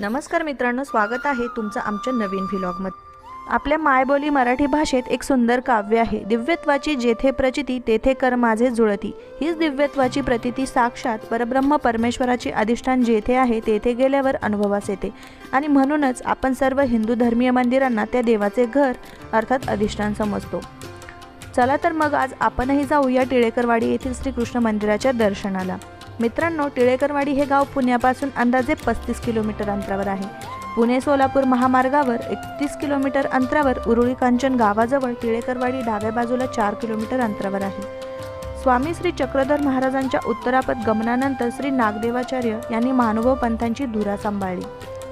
नमस्कार मित्रांनो स्वागत आहे तुमचं आमच्या नवीन व्हिलॉगमध्ये आपल्या मायबोली मराठी भाषेत एक सुंदर काव्य आहे. दिव्यत्वाची जेथे प्रचिती तेथे कर माझे जुळती. हीच दिव्यत्वाची प्रतिती साक्षात परब्रह्म परमेश्वराचे अधिष्ठान जेथे आहे तेथे गेल्यावर अनुभवास येते. आणि म्हणूनच आपण सर्व हिंदू धर्मीय मंदिरांना त्या देवाचे घर अर्थात अधिष्ठान समजतो. चला तर मग आज आपणही जाऊया टिळेकरवाडी येथील श्रीकृष्ण मंदिराच्या दर्शनाला. मित्रांनो टिळेकरवाडी हे गाव पुण्यापासून अंदाजे पस्तीस किलोमीटर अंतरावर आहे. पुणे सोलापूर महामार्गावर एकतीस किलोमीटर अंतरावर उरुळी कांचन गावाजवळ टिळेकरवाडी डाव्या बाजूला चार किलोमीटर अंतरावर आहे. स्वामी श्री चक्रधर महाराजांच्या उत्तरापद गमनानंतर श्री नागदेवाचार्य यांनी महानुभव पंथांची धुरा सांभाळली.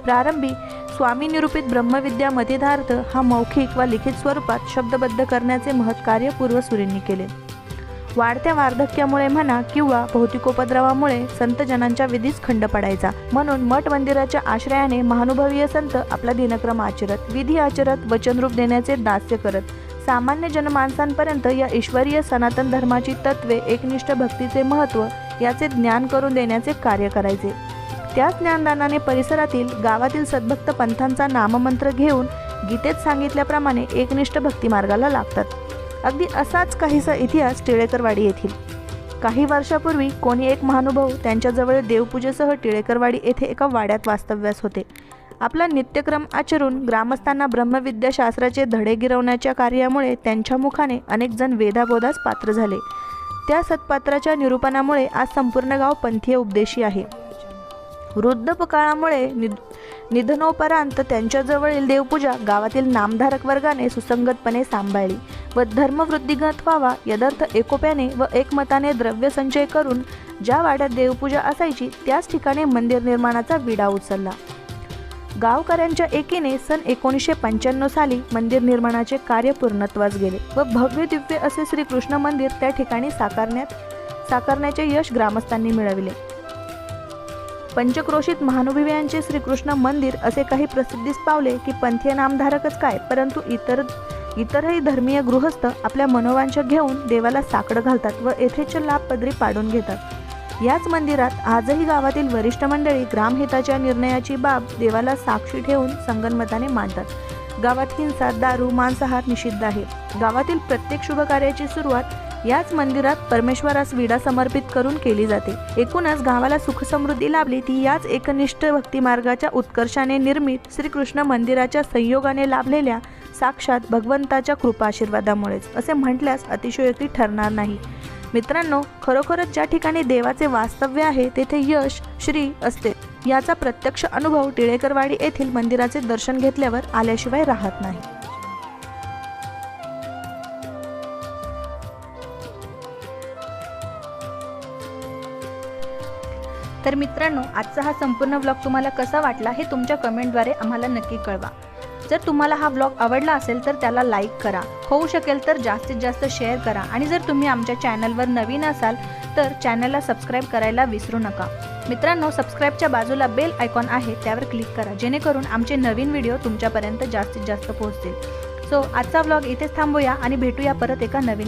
प्रारंभी स्वामी निरूपित ब्रह्मविद्या मतिदार्थ हा मौखिक व लिखित स्वरूपात शब्दबद्ध करण्याचे महत्कार्य पूर्वसुरींनी केले. वाढत्या वार्धक्यामुळे म्हणा किंवा भौतिकोपद्रवामुळे संतजनांच्या विधीस खंड पडायचा. म्हणून मठ मंदिराच्या आश्रयाने महानुभवीय संत आपला दिनक्रम आचरत विधी आचरत वचनरूप देण्याचे दास्य करत. सामान्य जनमानसांपर्यंत या ईश्वरीय सनातन धर्माची तत्वे एकनिष्ठ भक्तीचे महत्त्व याचे ज्ञान करून देण्याचे कार्य करायचे. त्याच ज्ञानदानाने परिसरातील गावातील सद्भक्त पंथांचा नाममंत्र घेऊन गीतेत सांगितल्याप्रमाणे एकनिष्ठ भक्ती मार्गाला लागतात. अगदी असाच काहीसा इतिहास टिळेकरवाडी येथील. काही वर्षापूर्वी कोणी एक महानुभाव त्यांच्याजवळ देवपूजेसह टिळेकरवाडी येथे एका वाड्यात वास्तव्यास होते. आपला नित्यक्रम आचरून ग्रामस्थांना ब्रह्मविद्याशास्त्राचे धडे गिरवण्याच्या कार्यामुळे त्यांच्या मुखाने अनेक जण वेदाबोधास पात्र झाले. त्या सत्पात्राच्या निरूपणामुळे आज संपूर्ण गाव पंथीय उपदेशी आहे. वृद्धपकाळामुळे काळामुळे निधनोपरांत त्यांच्याजवळील देवपूजा. गावातील नामधारक वर्गाने सुसंगतपणे सांभाळली. व धर्मवृद्धिगत व्हावा यदर्थ एकोप्याने व एकमताने द्रव्य संचय करून ज्या वाड्यात देवपूजा असायची त्याच ठिकाणी मंदिर निर्माणाचा विडा उचलला. गावकऱ्यांच्या एकीने सन एकोणीसशे पंच्याण्णव साली मंदिर निर्माणाचे कार्य पूर्णत्वास गेले व भव्य दिव्य असे श्रीकृष्ण मंदिर त्या ठिकाणी साकारण्यात साकारण्याचे यश ग्रामस्थांनी मिळविले. पंचक्रोशीत महानुभाव्यांचे श्रीकृष्ण मंदिर असे काही प्रसिद्धीस पावले की पंथीय नामधारकच काय परंतु इतर इतरही धर्मीय गृहस्थ आपल्या मनोवांशक घेऊन देवाला साकडं घालतात व येथेचे लाभ पदरी पाडून घेतात. याच मंदिरात आजही गावातील वरिष्ठ मंडळी ग्रामहिताच्या निर्णयाची बाब देवाला साक्षी ठेवून संगनमताने मांडतात. गावात हिंसा दारू मांसाहार निषिद्ध आहे. गावातील प्रत्येक शुभ कार्याची सुरुवात याच मंदिरात परमेश्वरास विडा समर्पित करून केली जाते. एकूणच गावाला सुखसमृद्धी लाभली ती याच एकनिष्ठ भक्तिमार्गाच्या उत्कर्षाने निर्मित श्रीकृष्ण मंदिराच्या संयोगाने लाभलेल्या साक्षात भगवंताच्या कृपा आशीर्वादामुळेच असे म्हटल्यास अतिशयोक्ती ठरणार नाही. मित्रांनो खरोखरच ज्या ठिकाणी देवाचे वास्तव्य आहे तेथे यश श्री असते. याचा प्रत्यक्ष अनुभव टिळेकरवाडी येथील मंदिराचे दर्शन घेतल्यावर आल्याशिवाय राहत नाही. तर मित्रांनो आजचा हा संपूर्ण व्लॉग तुम्हाला कसा वाटला हे तुमच्या कमेंटद्वारे आम्हाला नक्की कळवा. जर तुम्हाला हा व्लॉग आवडला असेल तर त्याला लाईक करा. होऊ शकेल तर जास्तीत जास्त शेअर करा. आणि जर तुम्ही आमच्या चॅनलवर नवीन असाल तर चॅनलला सबस्क्राईब करायला विसरू नका. मित्रांनो सबस्क्राईबच्या बाजूला बेल आयकॉन आहे त्यावर क्लिक करा. जेणेकरून आमचे नवीन व्हिडिओ तुमच्यापर्यंत जास्तीत जास्त पोहोचतील. सो आजचा व्लॉग इथेच थांबूया आणि भेटूया परत एका नवीन